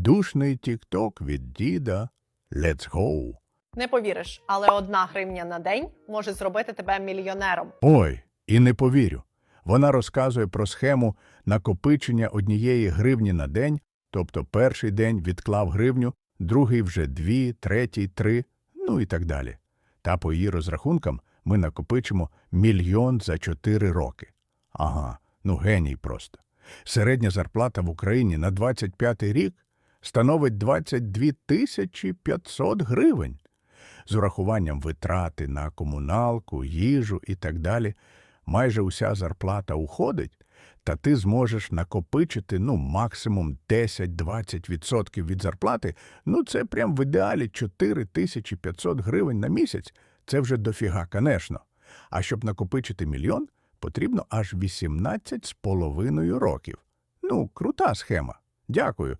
Душний тік-ток від діда. Let's go. Не повіриш, але одна гривня на день може зробити тебе мільйонером. Ой, і не повірю. Вона розказує про схему накопичення однієї гривні на день, тобто перший день відклав гривню, другий вже дві, третій три, ну і так далі. Та по її розрахункам ми накопичимо мільйон за чотири роки. Ага, ну геній просто. Середня зарплата в Україні на 25-й рік становить 22 тисячі 500 гривень. З урахуванням витрати на комуналку, їжу і так далі, майже уся зарплата уходить, та ти зможеш накопичити ну, максимум 10-20% від зарплати, ну це прям в ідеалі 4500 гривень на місяць. Це вже дофіга, конечно. А щоб накопичити мільйон, потрібно аж 18 з половиною років. Ну, крута схема. Дякую.